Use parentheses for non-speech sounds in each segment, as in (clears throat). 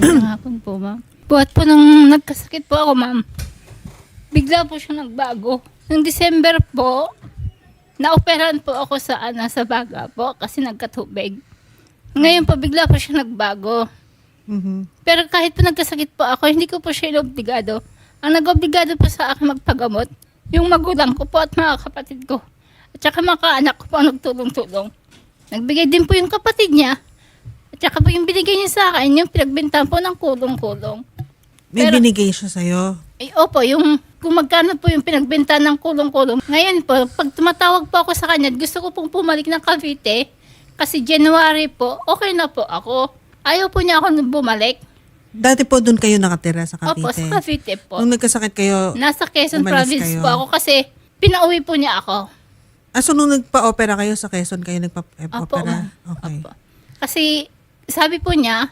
Magandang (clears throat) hapon po, ma'am. Buhat po nang nagkasakit po ako, ma'am. Bigla po siya nagbago. Noong December po, naoperahan po ako sa, ano, sa baga po kasi nagkatubig. Ngayon po, bigla po siya nagbago. Mhm. Pero kahit po nagkasakit po ako, hindi ko po siya inobligado. Ang nag-obligado po sa akin magpagamot, yung magulang ko po at mga kapatid ko. At saka mga kaanak ko po ang nagtulong-tulong. Nagbigay din po yung kapatid niya. At saka po yung binigay niya sa akin, yung pinagbentahan po ng kulong-kulong. May Pero- binigay siya sa'yo. Ay, opo, yung kung magkano po yung pinagbenta ng kulong-kulong. Ngayon po, pag tumatawag po ako sa kanya, gusto ko pong pumalik ng Cavite, kasi January po, okay na po ako. Ayaw po niya ako bumalik. Dati po doon kayo nakatira sa Cavite. Opo, sa Cavite po. Nung nagkasakit kayo, Nasa Quezon Umalis Province kayo. po ako kasi pinauwi po niya ako. ah, so nung nagpa-opera kayo sa Quezon, kayo Opo, nagpa-opera? ma'am. Okay. Opo. Kasi sabi po niya,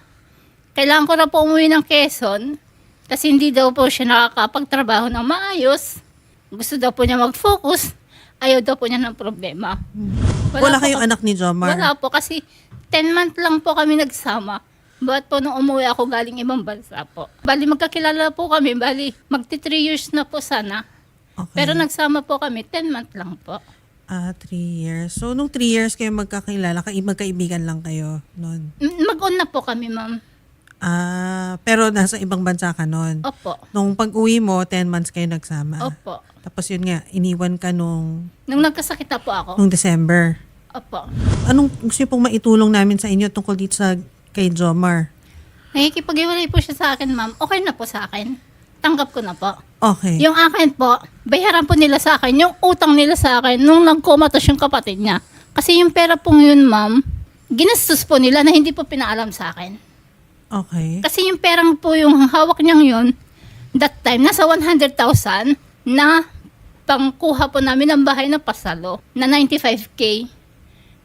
kailangan ko na po umuwi ng Quezon kasi hindi daw po siya nakakapagtrabaho ng maayos. Gusto daw po niya mag-focus. Ayaw daw po niya ng problema. Wala, po kayong ka- anak ni Jomar? Wala po kasi 10 month lang po kami nagsama. Buat po nung umuwi ako galing ibang bansa po. Bali magkakilala po kami. Bali magti 3 years na po sana. Okay. Pero nagsama po kami 10 month lang po. Ah, three years. So, nung three years kayo magkakilala, ka- magkaibigan lang kayo noon. M- Mag-on na po kami, ma'am. Ah, pero nasa ibang bansa ka noon. Opo. Nung pag-uwi mo, 10 months kayo nagsama. Opo. Tapos yun nga, iniwan ka nung, Nung nagkasakit na po ako. nung December. Opo. Anong gusto niyo pong maitulong namin sa inyo tungkol dito sa kay Jomar? Nakikipag-iwalay po siya sa akin, ma'am. Okay na po sa akin. Tanggap ko na po. Okay. Yung akin po, bayaran po nila sa akin, yung utang nila sa akin nung nagkomatos yung kapatid niya. Kasi yung pera pong yun, ma'am, ginastos po nila na hindi po pinaalam sa akin. Okay. Kasi yung perang po yung hawak niyang yun, that time, nasa 100,000 na pangkuha po namin ng bahay na pasalo na 95K.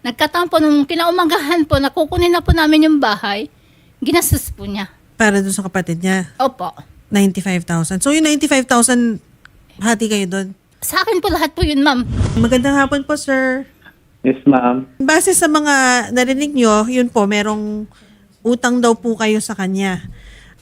Nagkataon po nung kinaumagahan po, nakukunin na po namin yung bahay, ginastos po niya. Para doon sa kapatid niya, Opo. 95,000. So yung 95,000, hati kayo doon. Sa akin po lahat po yun, ma'am. Magandang hapon po, sir. Yes, ma'am. Base sa mga narinig nyo, yun po, merong utang daw po kayo sa kanya.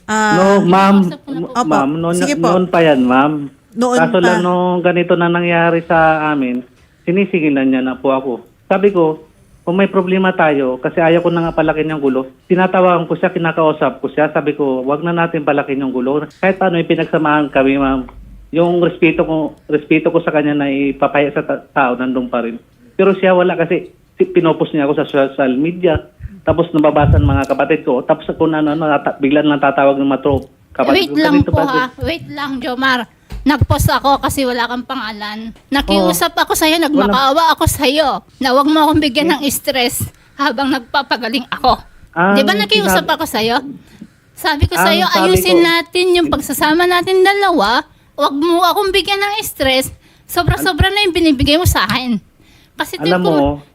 Ah, no, ma'am. Opo. Ma'am, noon, Sige po. noon pa yan, ma'am. Noon Kaso pa. lang nung ganito na nangyari sa amin, sinisigilan niya na po ako. Sabi ko, kung may problema tayo, kasi ayaw ko na nga palakin yung gulo, tinatawagan ko siya, kinakausap ko siya, sabi ko, wag na natin palakin yung gulo. Kahit paano yung pinagsamahan kami, ma'am. Yung respeto ko, respeto ko sa kanya na ipapaya sa ta- tao, nandun pa rin. Pero siya wala kasi si- pinopos niya ako sa social media. Tapos nababasan mga kapatid ko. Tapos ako na, na, na bigla lang tatawag ng matro. Wait ko, lang ganito po ha. Wait lang, Jomar. Nagpost ako kasi wala kang pangalan. Nakiusap ako sa'yo, nagmakaawa ako sa'yo. Na huwag mo akong bigyan ng stress habang nagpapagaling ako. Ang Di ba nakiusap sinabi- ako sa'yo? Sabi ko Ang sa'yo, sabi ayusin ko- natin yung pagsasama natin dalawa. Huwag mo akong bigyan ng stress. Sobra-sobra na yung binibigay mo sa akin. Kasi tuwing, Alam mo,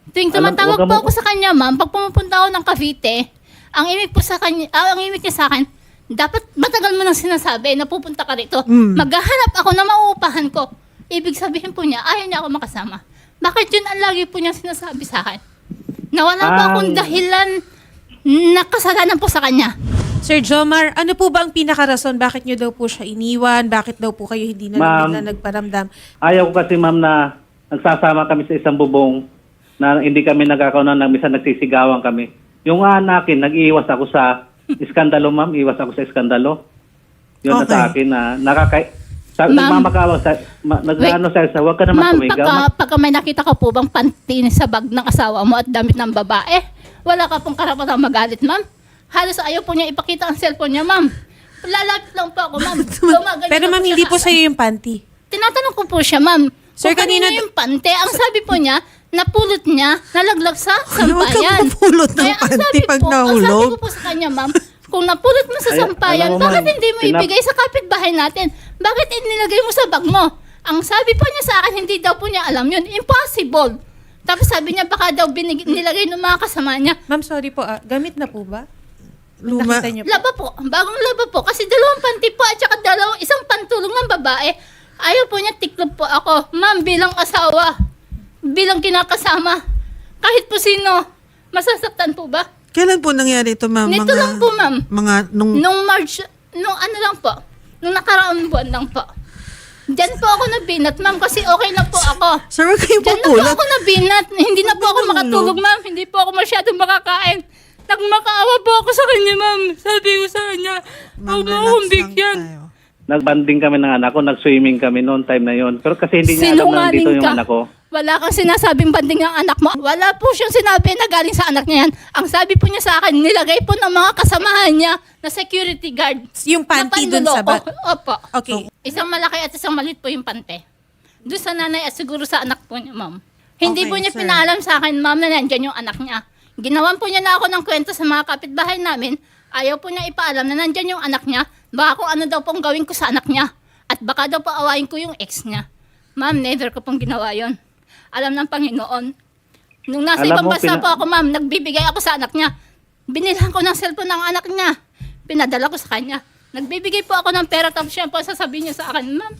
tuwing alam- tumatawag wag po mo- ako sa kanya, ma'am, pag pumupunta ako ng Cavite, ang imig po sa kanya, ah, ang imig niya sa akin, dapat matagal mo nang sinasabi na pupunta ka rito. Mm. Maghahanap ako na mauupahan ko. Ibig sabihin po niya, ayaw niya ako makasama. Bakit yun ang lagi po niya sinasabi sa akin? Na wala pa Ang- akong dahilan na kasalanan po sa kanya. Sir Jomar, ano po ba ang pinakarason? Bakit nyo daw po siya iniwan? Bakit daw po kayo hindi na Ma'am. na nagparamdam? Ayaw ko kasi ma'am na nagsasama kami sa isang bubong na hindi kami nagkakaunan na minsan nagsisigawan kami. Yung anakin, nag-iiwas ako sa iskandalo ma'am, iwas ako sa iskandalo. Yun na Okay. sa akin na nakakay... Sa, Ma'am. nagmamakaawa sa... Ma, nag-ano sa sa huwag ka naman Ma'am, tumigaw. pagka, pagka may nakita ka po bang panty sa bag ng asawa mo at damit ng babae, wala ka pong karapatang magalit, ma'am. Halos ayaw po niya ipakita ang cellphone niya, ma'am. Lalapit lang po ako, ma'am. Gumaganyan (laughs) Pero ma'am, siya hindi po sa- sa'yo yung panty. Tinatanong ko po siya, ma'am. Sir, kung kanino kanina- yung pante, ang sabi po niya, napulot niya, nalaglag sa Huwag sampayan. mapulot ng Kaya ang panty sabi pag po, Ang sabi nahulog. ko po sa kanya, ma'am, kung napulot mo sa Ay, sampayan, alam mo, bakit ma'am, hindi mo pinap- ibigay sa kapitbahay natin? Bakit inilagay mo sa bag mo? Ang sabi po niya sa akin, hindi daw po niya alam yun. Impossible. Tapos sabi niya, baka daw binig- nilagay ng mga kasama niya. Ma'am, sorry po. ah, gamit na po ba? Luma. Nakita niyo po? Laba po, bagong laba po. Kasi dalawang panty po at saka dalawang isang pantulong ng babae. Ayaw po niya tiklop po ako. Ma'am, bilang asawa, bilang kinakasama, kahit po sino, masasaktan po ba? Kailan po nangyari ito, ma'am? Nito mga, lang po, ma'am. Mga nung... Nung March, nung ano lang po, nung nakaraang buwan lang po. Diyan po ako nabinat, ma'am, kasi okay na po ako. Sir, huwag kayong Diyan na po pupulat. ako nabinat. Hindi na po ako Ano? makatulog, ma'am. Hindi po ako masyadong makakain. Nagmakaawa po ako sa kanya, ma'am. Sabi ko sa kanya, Ma'am, huwag mo relax akong lang bigyan. tayo. Nagbanding kami ng anak ko, nag-swimming kami noon time na yon. Pero kasi hindi niya alam na Sinungaling yung ka. anak ko. Wala kang sinasabing banding ng anak mo. Wala po siyang sinabi na galing sa anak niya yan. Ang sabi po niya sa akin, nilagay po ng mga kasamahan niya na security guard. Yung panty dun sa ba- Opo. Okay. Isang malaki at isang maliit po yung pante. Doon sa nanay at siguro sa anak po niya, ma'am. Hindi Okay, po niya sir. pinaalam sa akin, ma'am, na nandyan yung anak niya. Ginawan po niya na ako ng kwento sa mga kapitbahay namin. Ayaw po niya ipaalam na nandyan yung anak niya. Baka kung ano daw pong gawin ko sa anak niya. At baka daw po awayin ko yung ex niya. Ma'am, never ko pong ginawa yon. Alam ng Panginoon. Nung nasa Alam ibang mo, bansa pina- po ako, ma'am, nagbibigay ako sa anak niya. Binilhan ko ng cellphone ng anak niya. Pinadala ko sa kanya. Nagbibigay po ako ng pera tapos siya po sasabihin niya sa akin, ma'am,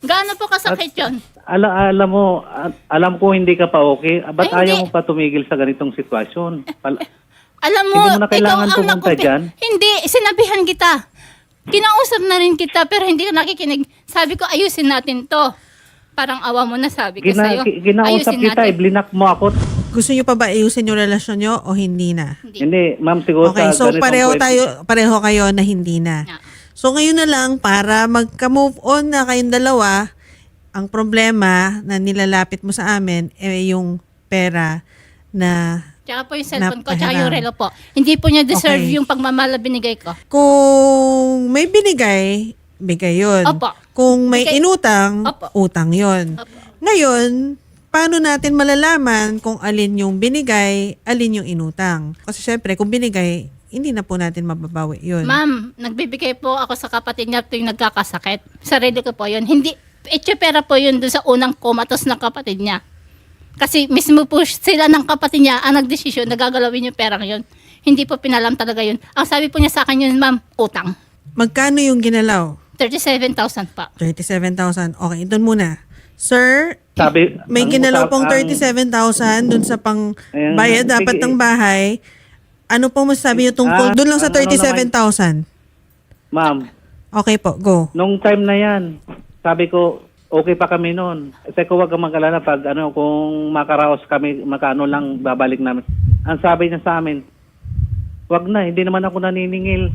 gaano po kasakit yon? Alam, alam mo, alam ko hindi ka pa okay. Ba't Ay, ayaw hindi. mo pa tumigil sa ganitong sitwasyon? Pal- Alam mo, Hindi mo na kailangan ikaw ang pumunta nakumpi- dyan? Hindi, sinabihan kita. Kinausap na rin kita pero hindi ka nakikinig. Sabi ko, ayusin natin to. Parang awa mo na sabi ko Gina, sa'yo. ginausap Ayusin kita, natin. eh, blinak mo ako. Gusto niyo pa ba ayusin yung relasyon niyo o hindi na? Hindi. Hindi, ma'am, siguro Okay, sa so ganitong pareho kwento- tayo, pareho kayo na hindi na. Yeah. So ngayon na lang, para magka-move on na kayong dalawa, ang problema na nilalapit mo sa amin, eh yung pera na Tsaka po yung cellphone ko, tsaka Napahiram. yung relo po. Hindi po niya deserve Okay. yung pagmamala binigay ko. kung may binigay, bigay yun. Opo. Kung may Bigay- inutang, Opo. utang. Opo. Ngayon, paano natin malalaman kung alin yung binigay, alin yung inutang? Kasi syempre, kung binigay, hindi na po natin mababawi yun. Ma'am, nagbibigay po ako sa kapatid niya tuwing nagkakasakit. Sarili ko po yun. Hindi, pera po yun doon sa unang komatos ng kapatid niya. Kasi mismo po sila ng kapatid niya ang nagdesisyon na gagalawin yung perang yun. Hindi po pinalam talaga yun. Ang sabi po niya sa akin yun, ma'am, utang. Magkano yung ginalaw? 37,000 pa. 37,000. Okay, doon muna. Sir, Sabi, may ang ginalaw usap- pong ang- 37,000 doon sa pang Ayan, bayad dapat sige. ng bahay. Ano pong masasabi niyo tungkol Ah, doon lang sa ano naman? 37,000? Ma'am, Okay po, go. nung time na yan, sabi ko, okay pa kami noon. Kasi ko wag kang mag-alala pag ano, kung makaraos kami, makano lang babalik namin. Ang sabi niya sa amin, wag na, hindi naman ako naniningil.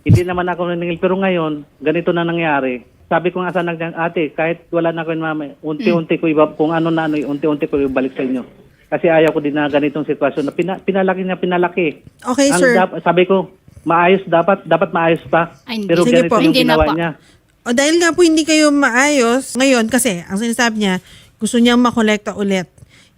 Hindi naman ako naniningil. Pero ngayon, ganito na nangyari. Sabi ko nga sa anak niya, ate, kahit wala na ko yung mama, unti-unti ko iba, kung ano na ano, unti-unti ko ibalik sa inyo. Kasi ayaw ko din na ganitong sitwasyon na pina, pinalaki niya, pinalaki. Okay, Ang sir. dap- sabi ko, maayos dapat, dapat maayos pa. Ay, hindi. Pero Sige ganito po. yung Hindi na ginawa po. niya. O dahil nga po hindi kayo maayos, ngayon kasi ang sinasabi niya, gusto niyang makolekta ulit.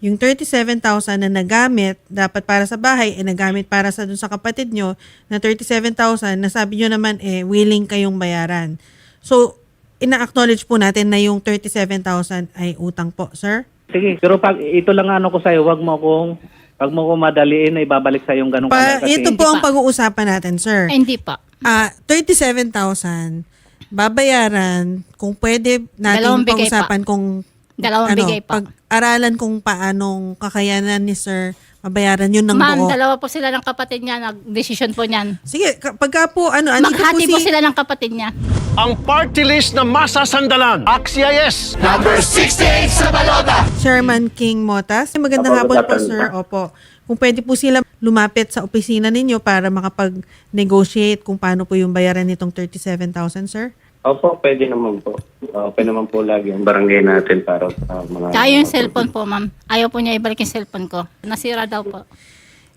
Yung 37,000 na nagamit, dapat para sa bahay, eh nagamit para sa dun sa kapatid nyo, na 37,000, nasabi nyo naman eh, willing kayong bayaran. So, ina-acknowledge po natin na yung 37,000 ay utang po, sir? Sige, pero pag ito lang ano ko sa'yo, wag mo akong, wag mo akong madaliin na ibabalik sa yung ganong Pa, kalaki. ito po ang pa. pag-uusapan natin, sir. Ay, hindi pa. Ah, 37,000 babayaran kung pwede natin Dalawang pag-usapan kung Dalawang ano, bigay pa. pag-aralan kung paanong kakayanan ni sir mabayaran yun ng Ma'am, buo. dalawa po sila ng kapatid niya, nag-decision po niyan. Sige, ka- pagka po ano, andito po Maghati si po sila ng kapatid niya. ang party list na masasandalan. Axia yes! Chairman King Motas. Magandang hapon po, sir. Opo. Kung pwede po sila lumapit sa opisina ninyo para makapag-negotiate kung paano po yung bayaran nitong 37,000, sir. Opo, pwede naman po. Okay naman po lagi ang barangay natin para sa mga... Tsaka yung cellphone po, ma'am. Ayaw po niya ibalik yung cellphone ko. Nasira daw po.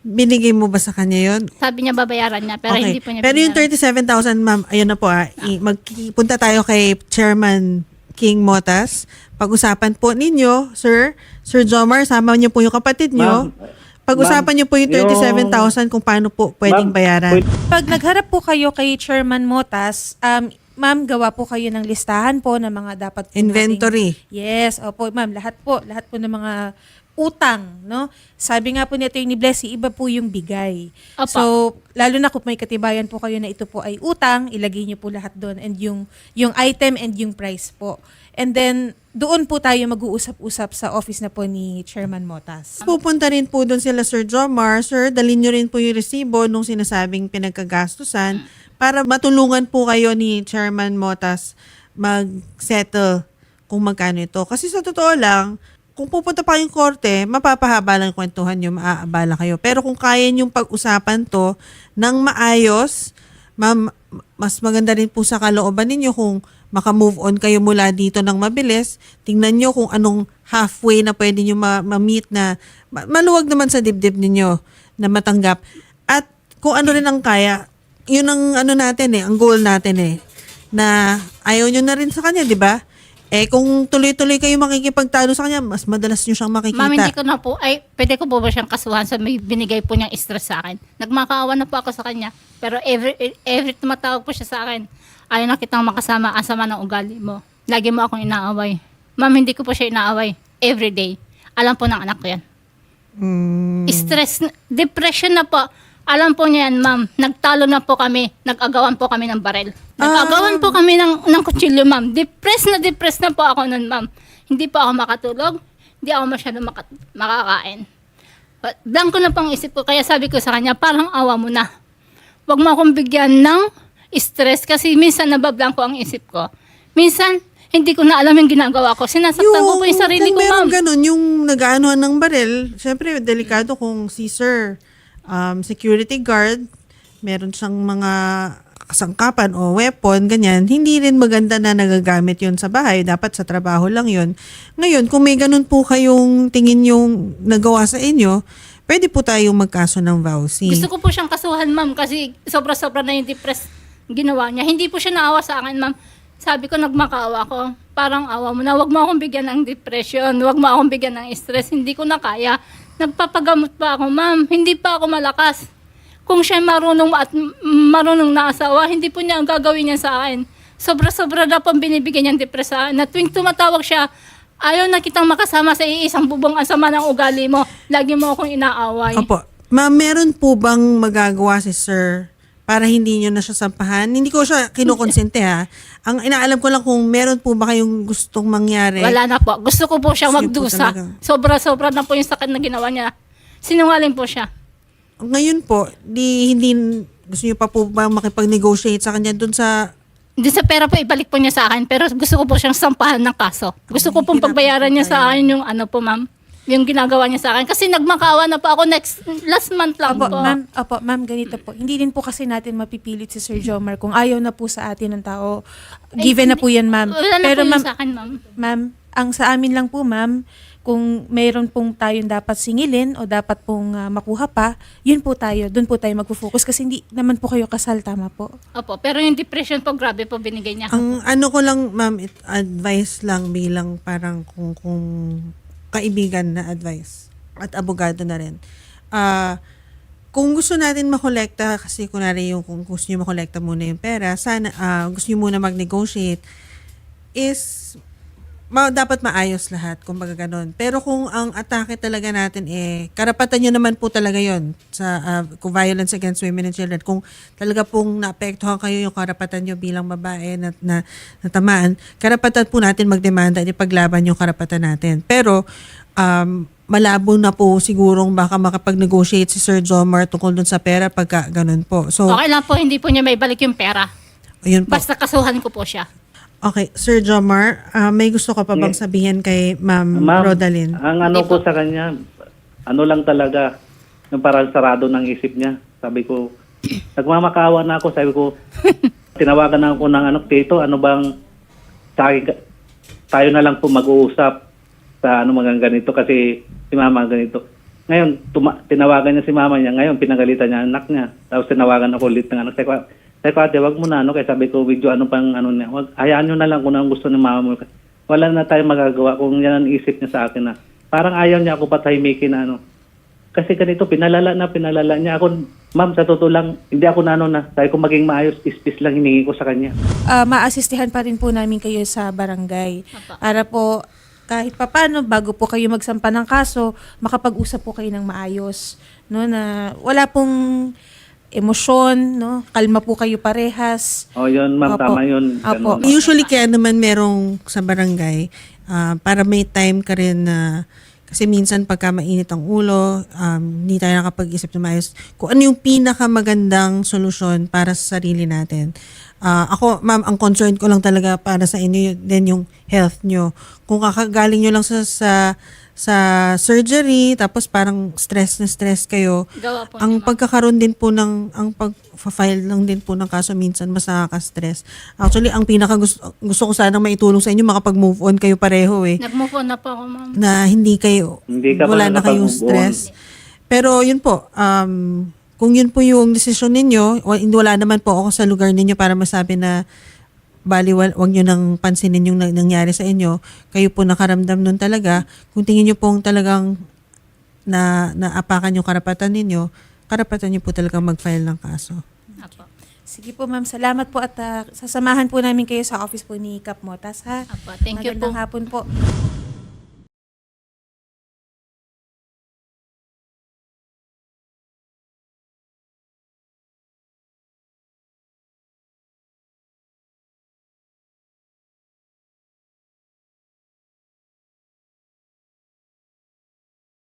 Binigay mo ba sa kanya yon? Sabi niya babayaran niya, pero hindi po niya Pero yung binayaran. 37,000, ma'am, ayun na po ah. I- magpunta tayo kay Chairman King Motas. Pag-usapan po ninyo, sir, Sir Jomar, sama niyo po yung kapatid niyo. Ma'am, Pag-usapan niyo po yung yung- 37,000 kung paano po pwedeng Ma'am, bayaran. pwede- Pag nagharap po kayo kay Chairman Motas, um, ma'am, gawa po kayo ng listahan po ng mga dapat po Inventory. nating- yes, opo, ma'am. Lahat po, lahat po ng mga utang, no? Sabi nga po ni Attorney Blessy, iba po yung bigay. Apa. So, lalo na kung may katibayan po kayo na ito po ay utang, ilagay niyo po lahat doon and yung yung item and yung price po. And then doon po tayo mag-uusap-usap sa office na po ni Chairman Motas. Pupunta rin po doon sila Sir Jomar. Sir, dalhin nyo rin po yung resibo nung sinasabing pinagkagastusan para matulungan po kayo ni Chairman Motas mag-settle kung magkano ito. Kasi sa totoo lang, kung pupunta pa kayong korte, mapapahaba lang yung kwentuhan nyo, maaabala kayo. Pero kung kaya nyong pag-usapan to ng maayos, ma'am, mas maganda rin po sa kalooban ninyo kung maka-move on kayo mula dito ng mabilis. Tingnan nyo kung anong halfway na pwede nyo ma- ma-meet na ma- maluwag naman sa dibdib ninyo na matanggap. At kung ano rin ang kaya, yun ang ano natin eh, ang goal natin eh, na ayaw nyo na rin sa kanya, di ba? Eh, kung tuloy-tuloy kayo makikipagtalo sa kanya, mas madalas nyo siyang makikita. Ma'am, hindi ko na po, ay, pwede ko po ba siyang kasuhan sa may binigay po niyang stress sa akin. Nagmakaawa na po ako sa kanya. Pero every, every tumatawag po siya sa akin, ayaw na kitang makasama, asama ng ugali mo. Lagi mo akong inaaway. Ma'am, hindi ko po siya inaaway. Every day. Alam po ng anak ko yan. Mm, Stress, depression na po. Alam po niya yan, ma'am. Nagtalo na po kami. Nag-agawan po kami ng barel. Nag-agawan po kami ng, ng kutsilyo, ma'am. Depressed na depressed na po ako nun, ma'am. Hindi po ako makatulog. Hindi ako masyado maka- makakain. But, blanco na pang isip ko. Kaya sabi ko sa kanya, parang awa mo na. Huwag mo akong bigyan ng stress kasi minsan nabablanko ang isip ko. Minsan, hindi ko na alam yung ginagawa ko. Sinasaktan ko po yung sarili ko, meron ma'am. ganun, yung nag-aanuhan ng baril, syempre, delikado kung si sir, um, security guard, meron siyang mga kasangkapan o weapon, ganyan, hindi rin maganda na nagagamit yon sa bahay. Dapat sa trabaho lang yon Ngayon, kung may ganun po kayong tingin yung nagawa sa inyo, pwede po tayong magkaso ng vowsy. Gusto ko po siyang kasuhan, ma'am, kasi sobra-sobra na yung depressed ginawa niya. Hindi po siya naawa sa akin, ma'am. Sabi ko, nagmakaawa ko. Parang awa mo na, wag mo akong bigyan ng depression, wag mo akong bigyan ng stress. Hindi ko na kaya. Nagpapagamot pa ako, ma'am. Hindi pa ako malakas. Kung siya marunong at marunong na asawa, hindi po niya ang gagawin niya sa akin. Sobra-sobra na po ang binibigyan niyang depress sa akin. Na tuwing tumatawag siya, ayaw na kitang makasama sa iisang bubong ang sama ng ugali mo. Lagi mo akong inaaway. Opo. Ma'am, meron po bang magagawa si sir para hindi nyo na siya sampahan? Hindi ko siya kinukonsente ha. Ang inaalam ko lang kung meron po ba kayong gustong mangyari. Wala na po. Gusto ko po siya Sige po magdusa. talaga. Sobra-sobra na po yung sakit na ginawa niya. Sinungaling po siya. Ngayon po, di hindi gusto niyo pa po ba makipag-negotiate sa kanya dun sa Hindi sa pera po, ibalik po niya sa akin. Pero gusto ko po siyang sampahan ng kaso. Gusto ko pong pagbayaran niya sa akin yung ano po, ma'am. Yung ginagawa niya sa akin. Kasi nagmakawa na po ako next, last month lang Opo, po. ma'am, opo, ma'am, ganito po. Hindi din po kasi natin mapipilit si Sir Jomar kung ayaw na po sa atin ng tao. Given na po yan, ma'am. Wala na Pero po yun ma'am, sa akin, ma'am. ma'am, ang sa amin lang po, ma'am, kung mayroon pong tayong dapat singilin o dapat pong ah, makuha pa, yun po tayo, doon po tayo magfo-focus kasi hindi naman po kayo kasal, tama po. Opo, pero yung depression po, grabe po binigay niya. ang ano ko lang ma'am it, advice lang bilang parang kung kung kaibigan na advice at abogado na rin. Ah kung gusto natin makolekta kasi kunwari yung kung gusto niyo makolekta muna yung pera, sana ah, gusto niyo muna mag-negotiate is ma- dapat maayos lahat, kumbaga ganun. Pero kung ang atake talaga natin eh, karapatan nyo naman po talaga yon sa ah, kung violence against women and children. Kung talaga pong naapektuhan kayo yung karapatan nyo bilang babae na, na natamaan, karapatan po natin magdemanda at ipaglaban yung karapatan natin. Pero, um, malabo na po sigurong baka makapag-negotiate si Sir Jomar tungkol dun sa pera pagka ganun po. So, Okay lang po, hindi po niya may balik yung pera. ayun po. Basta kasuhan ko po siya. Okay, Sir Jomar, ah, may gusto ka pa bang Yeah. sabihin kay Ma'am, Ma'am, Rodalyn? ang ano ko sa kanya, ano lang talaga, yung parang sarado ng isip niya. Sabi ko, nagmamakaawa na ako. Sabi ko, (laughs) tinawagan na ako ng ano, Tito, ano bang, sa akin, ka- tayo na lang po mag-uusap sa ano mga ganito kasi si mama ganito. Ngayon, tuma- tinawagan niya si mama niya. Ngayon, pinagalitan niya ang anak niya. Tapos tinawagan ako ulit ng anak. Sabi ko, sabi ko, ate, wag mo na ano. Kaya sabi ko, video ano pang ano. Wag, hayaan nyo na lang kung ano ang gusto ng mama mo. Wala na tayong magagawa kung yan ang isip niya sa akin na parang ayaw niya ako patahimikin na ano. Kasi ganito, pinalala na, pinalala niya. Ako, ma'am, sa totoo lang, hindi ako na ano na. Sabi ko maging maayos, ispis lang hiningi ko sa kanya. Ah, maasistihan pa rin po namin kayo sa barangay para po kahit papano bago po kayo magsampa ng kaso, makapag-usap po kayo ng maayos, no na wala pong emosyon, no? Kalma po kayo parehas. O yun, ma'am, Opo. tama yun. Opo. Ganun. Usually kaya naman merong sa barangay ah, para may time ka rin na kasi minsan pagka mainit ang ulo, um, hindi tayo nakapag-isip na maayos kung ano yung pinakamagandang solusyon para sa sarili natin. Ah, ako, ma'am, ang concern ko lang talaga para sa inyo yun- din yung health nyo. Kung kakagaling nyo lang sa, sa sa surgery, tapos parang stress na stress kayo, Gawa po ang ni ma'am. pagkakaroon din po ng ang pag-file lang din po ng kaso minsan mas nakaka-stress. Actually, ang pinaka gusto, gusto ko sanang maitulong sa inyo makapag-move on kayo pareho eh Nag-move on na po ako, ma'am. na hindi kayo Hindi ka wala na kayong nakapag-move on. stress. Pero yun po, um, kung yun po yung desisyon ninyo, wa- wala naman po ako sa lugar ninyo para masabi na bali wag nyo nang pansinin yung nang- nangyari sa inyo. Kayo po nakaramdam nun talaga. Kung tingin nyo pong talagang na naapakan yung karapatan ninyo, karapatan nyo po talagang mag-file ng kaso. Apo. Sige po ma'am, salamat po at ah, sasamahan po namin kayo sa office po ni Kap Motas ha. Apo, thank you po. Magandang hapon po.